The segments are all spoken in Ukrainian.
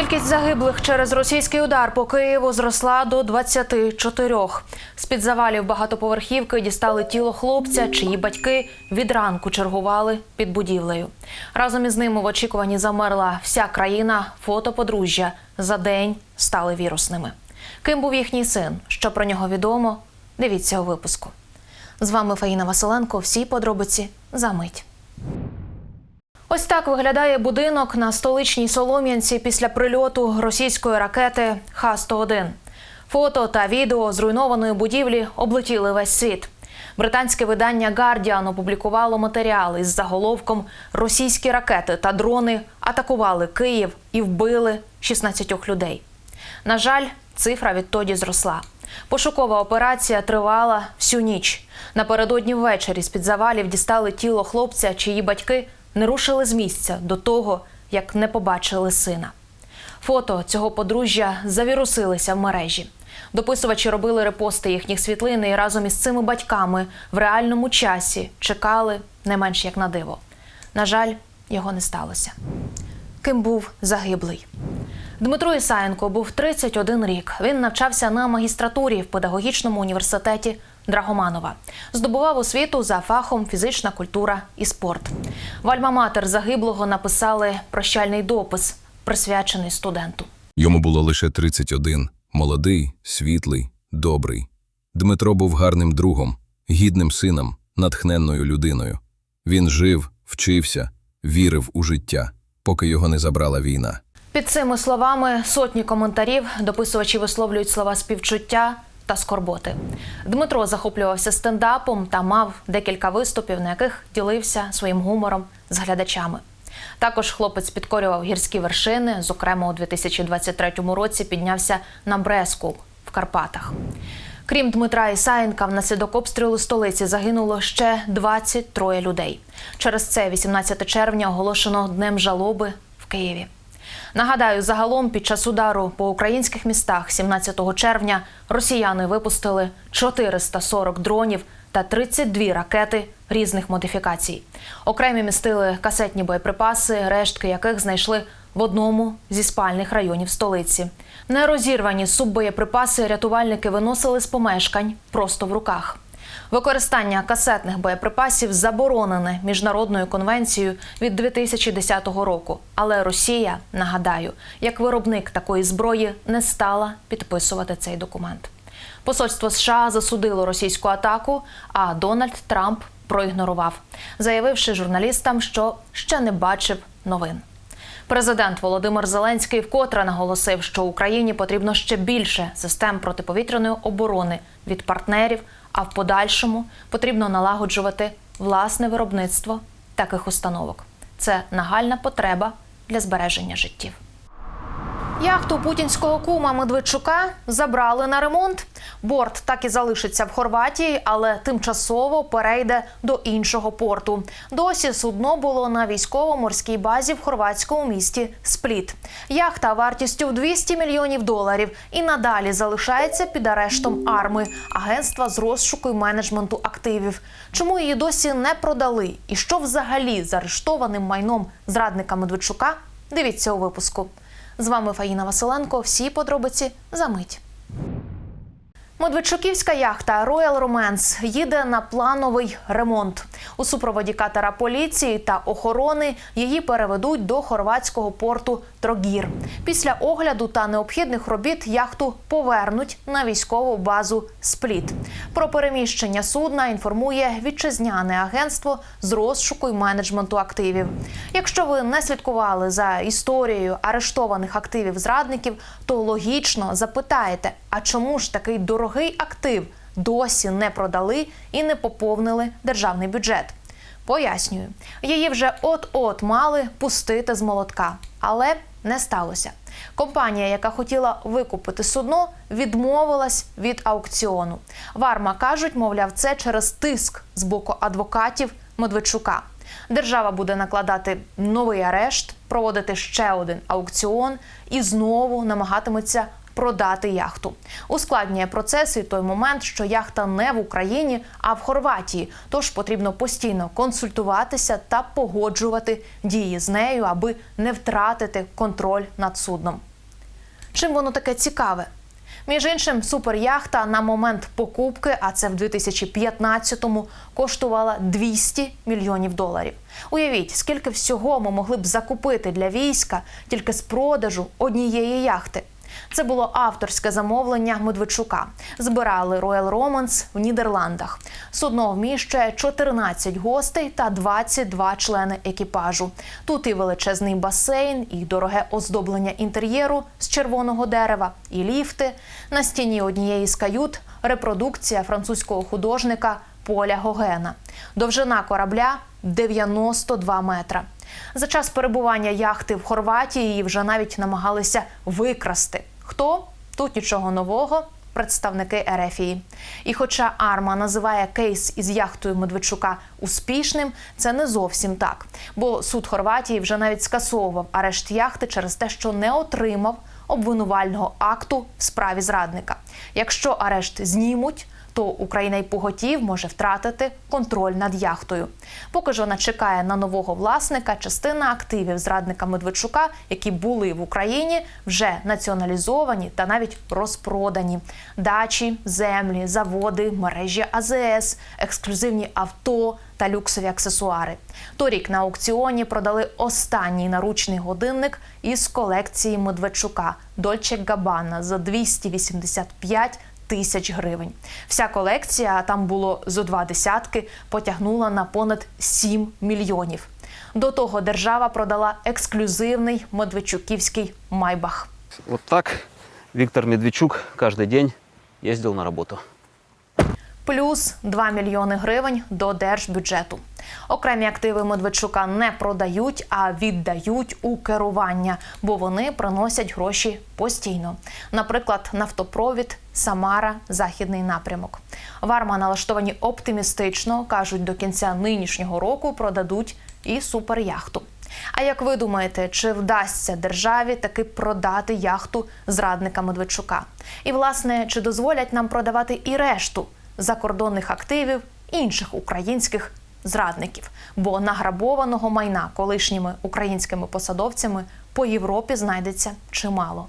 Кількість загиблих через російський удар по Києву зросла до 24. З-під завалів багатоповерхівки дістали тіло хлопця, чиї батьки від ранку чергували під будівлею. Разом із ними в очікуванні замерла вся країна. Фото подружжя за день стали вірусними. Ким був їхній син? Що про нього відомо? Дивіться у випуску. З вами Фаїна Василенко. Всі подробиці за мить. Ось так виглядає будинок на столичній Солом'янці після прильоту російської ракети Х-101. Фото та відео зруйнованої будівлі облетіли весь світ. Британське видання Guardian опублікувало матеріал із заголовком Російські ракети та дрони атакували Київ і вбили 16 людей. На жаль, цифра відтоді зросла. Пошукова операція тривала всю ніч. Напередодні ввечері з-під завалів дістали тіло хлопця, чиї батьки не рушили з місця до того, як не побачили сина. Фото цього подружжя завірусилися в мережі. Дописувачі робили репости їхніх світлин і разом із цими батьками в реальному часі чекали не менш як на диво. На жаль, його не сталося. Ким був загиблий? Дмитро Ісаєнко був 31 рік. Він навчався на магістратурі в педагогічному університеті Драгоманова. Здобував освіту за фахом фізична культура і спорт. В Альма-Матер загиблого написали прощальний допис, присвячений студенту. Йому було лише 31. Молодий, світлий, добрий. Дмитро був гарним другом, гідним сином, натхненною людиною. Він жив, вчився, вірив у життя, поки його не забрала війна. Під цими словами сотні коментарів дописувачі висловлюють слова співчуття та скорботи. Дмитро захоплювався стендапом та мав декілька виступів, на яких ділився своїм гумором з глядачами. Також хлопець підкорював гірські вершини. Зокрема, у 2023 році піднявся на Бреску в Карпатах. Крім Дмитра Ісаєнка, внаслідок обстрілу столиці загинуло ще 23 людей. Через це 18 червня оголошено днем жалоби в Києві. Нагадаю, загалом під час удару по українських містах 17 червня росіяни випустили 440 дронів та 32 ракети різних модифікацій. Окремі містили касетні боєприпаси, рештки яких знайшли в одному зі спальних районів столиці. Нерозірвані суббоєприпаси рятувальники виносили з помешкань просто в руках. Використання касетних боєприпасів заборонене міжнародною конвенцією від 2010 року. Але Росія, нагадаю, як виробник такої зброї не стала підписувати цей документ. Посольство США засудило російську атаку, а Дональд Трамп проігнорував, заявивши журналістам, що ще не бачив новин. Президент Володимир Зеленський вкотре наголосив, що Україні потрібно ще більше систем протиповітряної оборони від партнерів, а в подальшому потрібно налагоджувати власне виробництво таких установок. Це нагальна потреба для збереження життів. Яхту путінського кума Медведчука забрали на ремонт. Борт так і залишиться в Хорватії, але тимчасово перейде до іншого порту. Досі судно було на військово-морській базі в хорватському місті Спліт. Яхта вартістю в 200 мільйонів доларів і надалі залишається під арештом арми агентства з розшуку і менеджменту активів. Чому її досі не продали? І що взагалі з арештованим майном зрадника Медведчука? Дивіться у випуску. З вами Фаїна Василенко. Всі подробиці за мить. Медведчуківська яхта Royal Romance їде на плановий ремонт. У супроводі катера поліції та охорони її переведуть до хорватського порту Трогір. Після огляду та необхідних робіт яхту повернуть на військову базу Спліт. Про переміщення судна інформує вітчизняне агентство з розшуку і менеджменту активів. Якщо ви не слідкували за історією арештованих активів зрадників, то логічно запитаєте, а чому ж такий дорогий актив досі не продали і не поповнили державний бюджет? Пояснюю, її вже от-от мали пустити з молотка, але не сталося. Компанія, яка хотіла викупити судно, відмовилась від аукціону. Варма кажуть, мовляв, це через тиск з боку адвокатів Медведчука. Держава буде накладати новий арешт, проводити ще один аукціон і знову намагатиметься продати яхту. Ускладнює процес і той момент, що яхта не в Україні, а в Хорватії. Тож потрібно постійно консультуватися та погоджувати дії з нею, аби не втратити контроль над судном. Чим воно таке цікаве? Між іншим, суперяхта на момент покупки, а це в 2015-му, коштувала 200 мільйонів доларів. Уявіть, скільки всього ми могли б закупити для війська тільки з продажу однієї яхти. Це було авторське замовлення Медведчука. Збирали Royal Romance в Нідерландах. Судно вміщує 14 гостей та 22 члени екіпажу. Тут і величезний басейн, і дороге оздоблення інтер'єру з червоного дерева, і ліфти. На стіні однієї з кают репродукція французького художника Поля Гогена. Довжина корабля 92 метра. За час перебування яхти в Хорватії її вже навіть намагалися викрасти. Хто? Тут нічого нового. Представники Ерефії. І хоча Арма називає кейс із яхтою Медведчука успішним, це не зовсім так. Бо суд Хорватії вже навіть скасовував арешт яхти через те, що не отримав обвинувального акту в справі зрадника. Якщо арешт знімуть, то Україна й поготів може втратити контроль над яхтою. Поки ж вона чекає на нового власника, частина активів зрадника Медведчука, які були в Україні, вже націоналізовані та навіть розпродані. Дачі, землі, заводи, мережі АЗС, ексклюзивні авто та люксові аксесуари. Торік на аукціоні продали останній наручний годинник із колекції Медведчука Дольче Габана за 285 тисяч гривень. Вся колекція, а там було зо два десятки, потягнула на понад 7 мільйонів. До того держава продала ексклюзивний медведчуківський майбах. От так Віктор Медведчук кожен день їздив на работу. Плюс 2 мільйони гривень до держбюджету. Окремі активи Медведчука не продають, а віддають у керування, бо вони приносять гроші постійно. Наприклад, нафтопровід Самара, західний напрямок. Варма налаштовані оптимістично кажуть, до кінця нинішнього року продадуть і суперяхту. А як ви думаєте, чи вдасться державі таки продати яхту зрадника Медведчука? І власне, чи дозволять нам продавати і решту закордонних активів інших українських зрадників? Бо награбованого майна колишніми українськими посадовцями по Європі знайдеться чимало.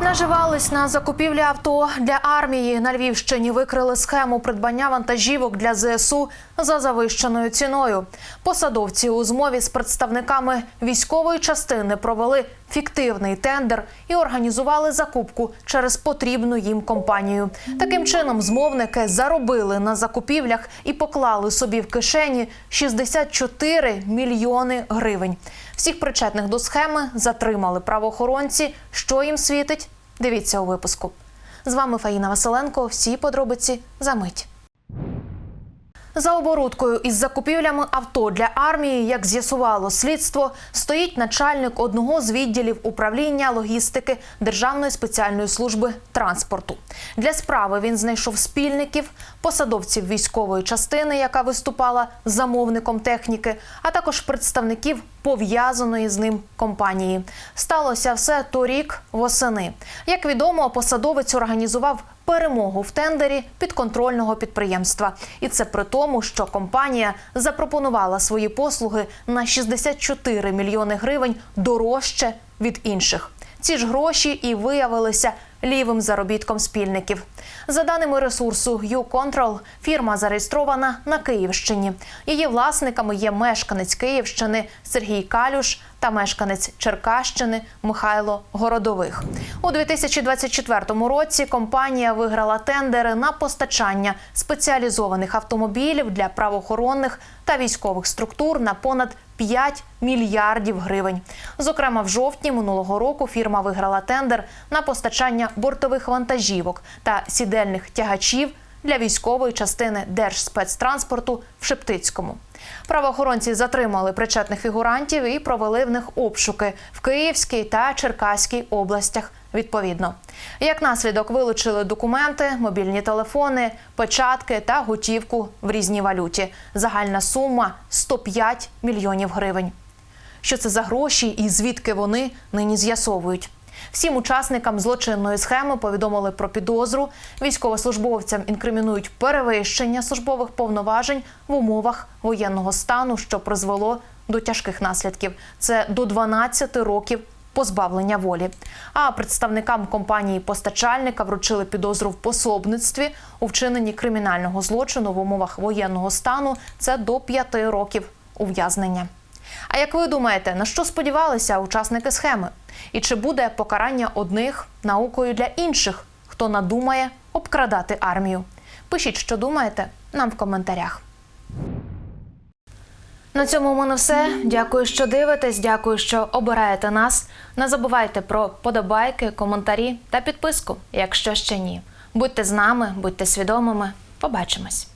Наживались на закупівлі авто для армії. На Львівщині викрили схему придбання вантажівок для ЗСУ за завищеною ціною. Посадовці у змові з представниками військової частини провели фіктивний тендер і організували закупку через потрібну їм компанію. Таким чином, змовники заробили на закупівлях і поклали собі в кишені 64 мільйони гривень. Всіх причетних до схеми затримали правоохоронці. Що їм світить? Дивіться у випуску. З вами Фаїна Василенко. Всі подробиці за мить. За оборудкою із закупівлями авто для армії, як з'ясувало слідство, стоїть начальник одного з відділів управління логістики Державної спеціальної служби транспорту. Для справи він знайшов спільників, посадовців військової частини, яка виступала замовником техніки, а також представників пов'язаної з ним компанії. Сталося все торік восени. Як відомо, посадовець організував перемогу в тендері підконтрольного підприємства. І це при тому, що компанія запропонувала свої послуги на 64 мільйони гривень дорожче від інших. Ці ж гроші і виявилися лівим заробітком спільників. За даними ресурсу YouControl, фірма зареєстрована на Київщині. Її власниками є мешканець Київщини Сергій Калюш та мешканець Черкащини Михайло Городових. У 2024 році компанія виграла тендери на постачання спеціалізованих автомобілів для правоохоронних та військових структур на понад 5 мільярдів гривень. Зокрема, в жовтні минулого року фірма виграла тендер на постачання бортових вантажівок та сідельних тягачів для військової частини Держспецтранспорту в Шептицькому. Правоохоронці затримали причетних фігурантів і провели в них обшуки в Київській та Черкаській областях. Відповідно, як наслідок вилучили документи, мобільні телефони, печатки та готівку в різній валюті. Загальна сума 105 мільйонів гривень. Що це за гроші і звідки вони нині з'ясовують? Всім учасникам злочинної схеми повідомили про підозру. Військовослужбовцям інкримінують перевищення службових повноважень в умовах воєнного стану, що призвело до тяжких наслідків. Це до 12 років позбавлення волі. А представникам компанії постачальника вручили підозру в пособництві у вчиненні кримінального злочину в умовах воєнного стану. Це до п'яти років ув'язнення. А як ви думаєте, на що сподівалися учасники схеми? І чи буде покарання одних наукою для інших, хто надумає обкрадати армію? Пишіть, що думаєте, нам в коментарях. На цьому у мене все. Дякую, що дивитесь. Дякую, що обираєте нас. Не забувайте про подобайки, коментарі та підписку, якщо ще ні. Будьте з нами, будьте свідомими. Побачимось.